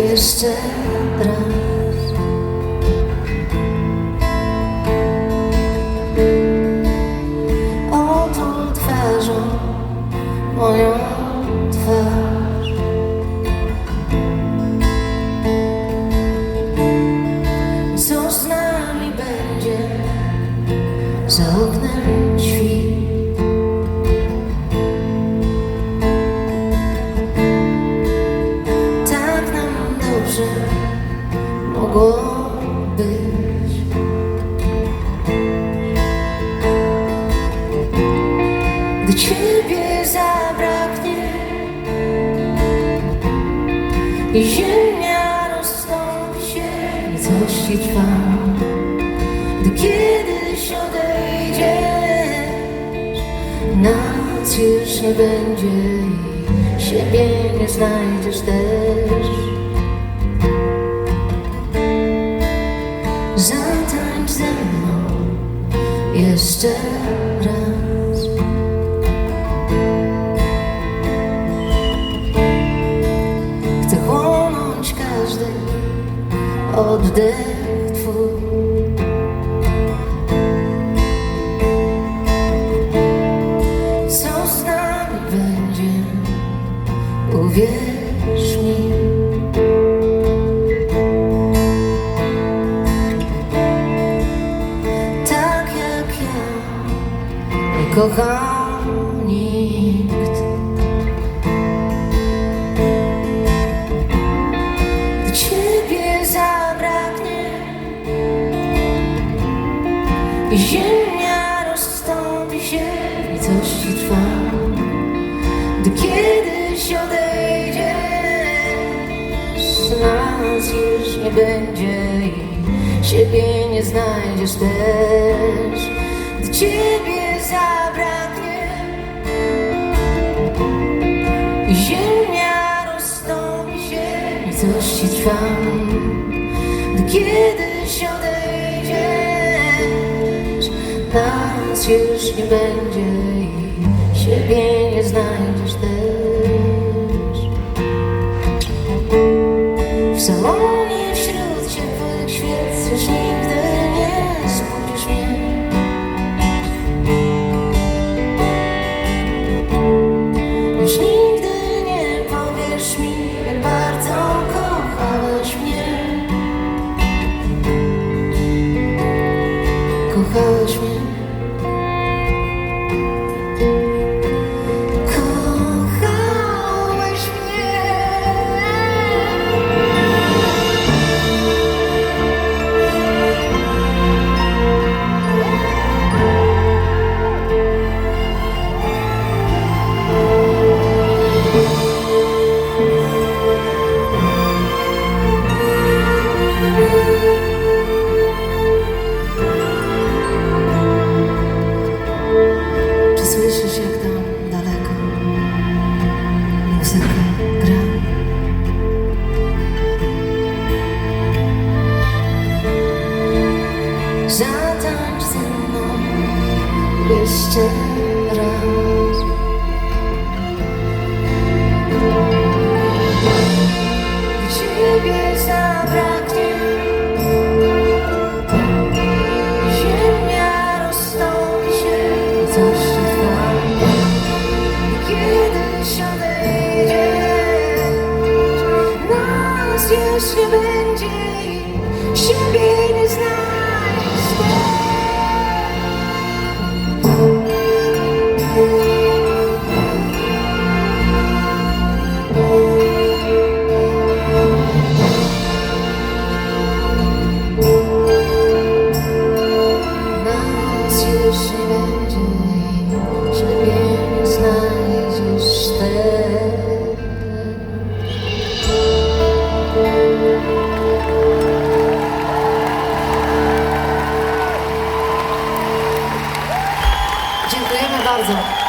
jeszcze raz. Oto twarzą moją twarz. Co z nami będzie za oknem świt? Dobrze mogło być. Gdy Ciebie zabraknie i ziemia rozstąpi się i coś Ci trwa, gdy kiedyś odejdziesz, nas już nie będzie siebie nie znajdziesz też. Jeszcze raz. Chcę chłonąć każdy oddech Twój. Co z nami będzie, uwierz nie kochał nikt. Gdy Ciebie zabraknie i ziemia rozstąpi się i coś Ci trwa, gdy kiedyś odejdziesz, nas już nie będzie i siebie nie znajdziesz też, gdy Ciebie zabraknie ziemia rozstąpi się i coś Ci trwa, gdy kiedyś odejdziesz, nas już nie będzie i siebie nie znajdziesz też. W salonie jeszcze raz. Ciebie zabraknie Ziemia rozstąpi się i coś się trwa. Kiedyś odejdziesz, nas już będzie. Music.